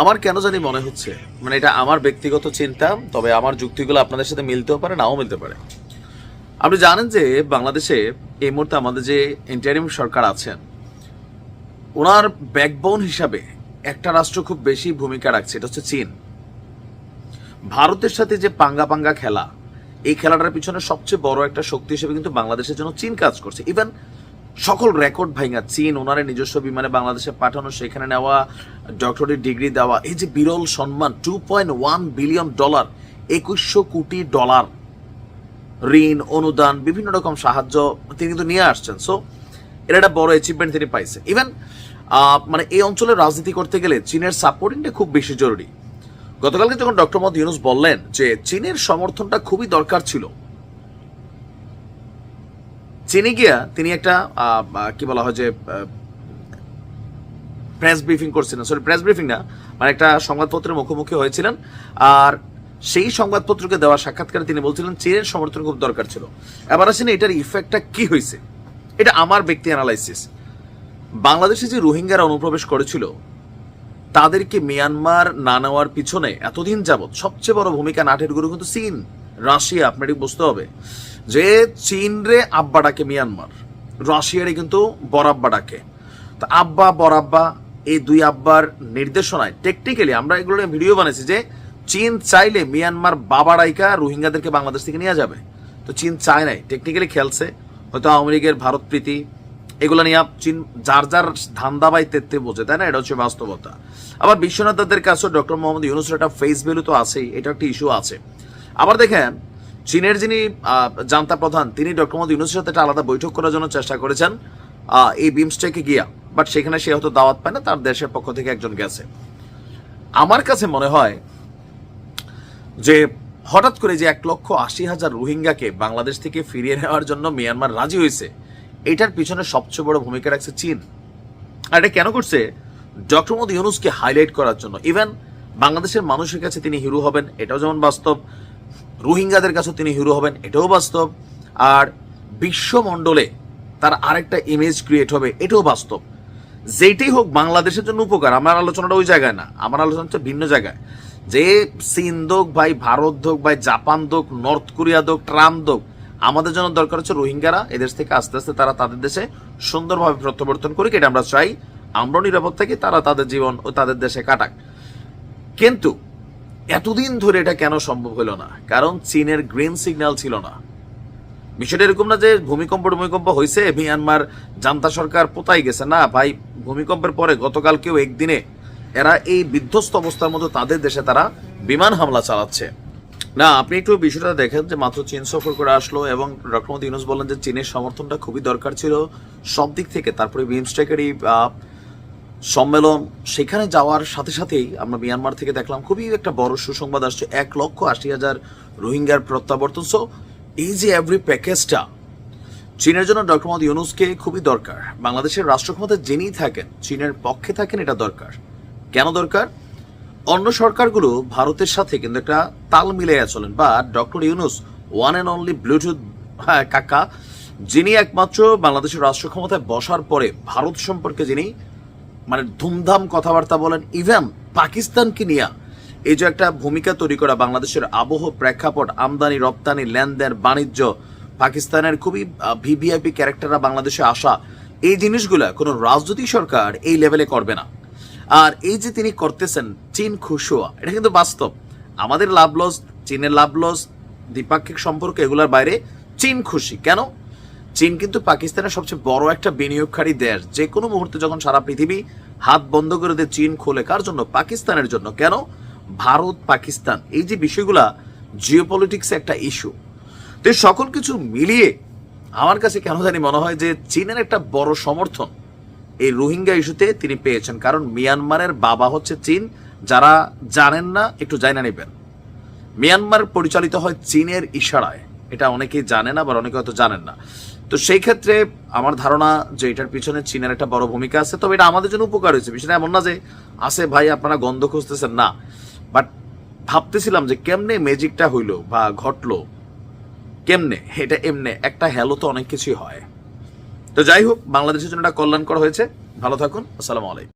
আমার কেন জানি মনে হচ্ছে মানে এটা আমার ব্যক্তিগত চিন্তা, তবে আমার যুক্তিগুলো আপনাদের সাথে মিলতেও পারে, নাও মিলতে পারে। আপনি জানেন যে বাংলাদেশে এই মুহূর্তে আমাদের যে ইন্টারিম সরকার আছেন, ওনার ব্যাকবোন হিসাবে একটা রাষ্ট্র খুব বেশি ভূমিকা রাখছে, এটা হচ্ছে চীন। ভারতের সাথে যে পাঙ্গা পাঙ্গা খেলা, এই খেলাটার পিছনে সবচেয়ে বড় একটা শক্তি হিসেবে কিন্তু বাংলাদেশের জন্য চীন কাজ করছে। ইভেন সকল রেকর্ড ভাইঙ্গা চীন, ওনার নিজস্ব বিমানে বাংলাদেশে পাঠানো, সেখানে নেওয়া ডক্টরেট ডিগ্রি দেওয়া, এই যে বিরল সম্মান two point one billion dollar একুশশো কোটি ডলার ঋণ, অনুদান, বিভিন্ন রকম সাহায্য তিনি কিন্তু নিয়ে আসছেন। সো এর একটা বড় অ্যাচিভমেন্ট তিনি পাইছে। ইভেন মানে এই অঞ্চলে রাজনীতি করতে গেলে চীনের সাপোর্টিংটা খুব বেশি জরুরি। গতকালকে যখন ডক্টর মোহাম্মদ ইউনুস বললেন যে, চীনের সমর্থনটা খুবই দরকার ছিল চীনে গিয়া তিনি একটা কি বলা হয় যে প্রেস ব্রিফিং করছিলেন। সরি প্রেস ব্রিফিং না মানে একটা সংবাদপত্রের মুখোমুখি হয়েছিলেন। আর সেই সংবাদপত্রকে দেওয়া সাক্ষাৎকারে তিনি বলছিলেন, চীনের সমর্থন খুব দরকার ছিল। এবার আসেন এটার ইফেক্টটা কি হয়েছে? এটা আমার ব্যক্তি অ্যানালাইসিস বাংলাদেশে যে রোহিঙ্গারা অনুপ্রবেশ করেছিল, তাদেরকে মিয়ানমার না নেওয়ার পিছনে এতদিন যাবৎ সবচেয়ে বড় ভূমিকা নাটের গুরু কিন্তু চীন। রাশিয়া, আপনার এটি বুঝতে হবে। যে চীন রে আব্বা ডাকে মিয়ানমার, রাশিয়ারে কিন্তু বরাব্বা ডাকে। তা আব্বা বরাব্বা এই দুই আব্বার নির্দেশনায় টেকনিক্যালি আমরা এগুলো ভিডিও বানাইছি যে চীন চাইলে মিয়ানমার বাবা রাইকা রোহিঙ্গাদেরকে বাংলাদেশ থেকে নিয়ে যাবে। তো চীন চায় নাই টেকনিক্যালি খেলছে। হয়তো আওয়ামী লীগের ভারত প্রীতি, এগুলো নিয়ে চীন যার যার ধান্দাবাই তেত্তে বোঝে, তাই না? এটা হচ্ছে বাস্তবতা। আবার বিশ্বনাথ দাদের কাছেও ডক্টর মোহাম্মদ ইউনুসের একটা ফেস ভ্যালু তো আছেই এটা একটা ইস্যু আছে। আবার দেখেন চীনের যিনি জান্তা প্রধান, তিনি ডক্টর মোহাম্মদ ইউনুসের সাথে একটা আলাদা বৈঠক করার জন্য চেষ্টা করেছেন এই বিমস্টেকে গিয়া। বাট সেখানে সে হয়তো দাওয়াত পায় না, তার দেশের পক্ষ থেকে একজন গেছে। আমার কাছে মনে হয় যে হঠাৎ করে যে এক লক্ষ আশি হাজার রোহিঙ্গাকে বাংলাদেশ থেকে ফিরিয়ে নেওয়ার জন্য মিয়ানমার রাজি হয়েছে, এটার পিছনে সবচেয়ে বড় ভূমিকা রাখছে চীন। আর এটা কেন করছে? ডক্টর মোহাম্মদ ইউনুসকে হাইলাইট করার জন্য। ইভেন বাংলাদেশের মানুষের কাছে তিনি হিরো হবেন, এটাও যেমন বাস্তব। রোহিঙ্গাদের কাছেও তিনি হিরো হবেন, এটাও বাস্তব। আর বিশ্বমণ্ডলে তার আরেকটা ইমেজ ক্রিয়েট হবে, এটাও বাস্তব। যেইটাই হোক, বাংলাদেশের জন্য উপকার, আমার আলোচনাটা ওই জায়গায় না, আমার আলোচনা হচ্ছে ভিন্ন জায়গায়। যে চীন দোক, ভাই ভারত দোক, ভাই জাপান দোক, নর্থ কোরিয়া দোক, ট্রাম্প দোক, আমাদের জন্য দরকার হচ্ছে রোহিঙ্গারা এদেশ থেকে আস্তে আস্তে তারা তাদের দেশে সুন্দরভাবে প্রত্যাবর্তন করুক এটা আমরা চাই আমরাও নিরাপদ থাকি, তারা তাদের জীবন ও তাদের দেশে কাটাক। কিন্তু এতদিন ধরে এটা কেন সম্ভব হলো না? কারণ চীনের গ্রিন সিগন্যাল ছিল না। বিষয়টা এরকম না যে ভূমিকম্প ভূমিকম্প হয়েছে মিয়ানমার জান্তা সরকার পোতাই গেছে। না ভাই ভূমিকম্পের পরে গতকালকেও একদিনে এরা এই বিধ্বস্ত অবস্থার মধ্যে তাদের দেশে তারা বিমান হামলা চালাচ্ছে। না আপনি একটু বিষয়টা দেখেন যে মাত্র চীন সফর করে আসলো এবং ডক্টর মোদী ইউনুস বললেন যে চীনের সমর্থনটা খুবই দরকার ছিল সব দিক থেকে। তারপরে বিমস্টেকের এই আহ, সম্মেলন, সেখানে যাওয়ার সাথে সাথেই আমরা মিয়ানমার থেকে দেখলাম খুবই একটা বড় সুসংবাদ আসছে। এক লক্ষ আশি হাজার রোহিঙ্গার প্রত্যাবর্তন। সো এই যে এভরি প্যাকেজটা চীনের জন্য ডক্টর মোহাম্মদ ইউনুসকে খুবই দরকার। বাংলাদেশের রাষ্ট্রক্ষমতা যিনি থাকেন, চীনের পক্ষে থাকেন, এটা দরকার। কেন দরকার? অন্য সরকারগুলো ভারতের সাথে কিন্তু একটা তাল মিলিয়ে চলেন। বা doctor Yunus one and only bluetooth কাকা, যিনি একমাত্র বাংলাদেশের রাষ্ট্র ক্ষমতায় বসার পরে, ভারত সম্পর্কে যিনি মানে ধুমধাম কথাবার্তা বলেন ইভেন পাকিস্তানকে নিয়ে এই যে একটা ভূমিকা তৈরি করা বাংলাদেশের আবহ প্রেক্ষাপট, আমদানি, রপ্তানি, লেনদেন, বাণিজ্য, পাকিস্তানের খুবই ভিভিআইপি ক্যারেক্টাররা বাংলাদেশে আসা, এই জিনিসগুলো কোনো রাজনৈতিক সরকার এই লেভেলে করবে না। আর এই যে তিনি করতেছেন, চীন খুশুয়া এটা কিন্তু বাস্তব। আমাদের লাভ লস, চীনের লাভ লস, দ্বিপাক্ষিক সম্পর্ক এগুলোর বাইরে চীন খুশি। কেন? চীন কিন্তু পাকিস্তানের সবচেয়ে বড় একটা বিনিয়োগকারী দেশ। যে কোনো মুহূর্তে যখন সারা পৃথিবী হাত বন্ধ করে দিয়ে, চীন খোলে। কার জন্য? পাকিস্তানের জন্য। কেন? ভারত, পাকিস্তান। এই যে বিষয়গুলা জিওপলিটিক্স একটা ইস্যু তো সকল কিছু মিলিয়ে আমার কাছে কেন জানি মনে হয় যে চীনের একটা বড় সমর্থন এই রোহিঙ্গা ইস্যুতে তিনি পেয়েছেন। কারণ মিয়ানমারের বাবা হচ্ছে চীন। যারা জানেন না, একটু জানা নেবেন। মিয়ানমার পরিচালিত হয় চীনের ইশারায়। এটা অনেকেই জানেন আবার অনেকে হয়তো জানেন না। তো সেই ক্ষেত্রে আমার ধারণা যে এটার পিছনে চীনের একটা বড় ভূমিকা আছে, তবে এটা আমাদের জন্য উপকার হয়েছে। বিষয়টা এমন না যে আছে ভাই, আপনারা গন্ধ খুঁজতেছেন, না। বাট ভাবতেছিলাম যে কেমনে ম্যাজিকটা হইল বা ঘটলো, কেমনে? এটা এমনে, একটা হ্যালো তো অনেক কিছুই হয়। তো যাই হোক, বাংলাদেশের জন্য এটা কল্যাণকর হয়েছে। ভালো থাকুন, আসসালামু আলাইকুম।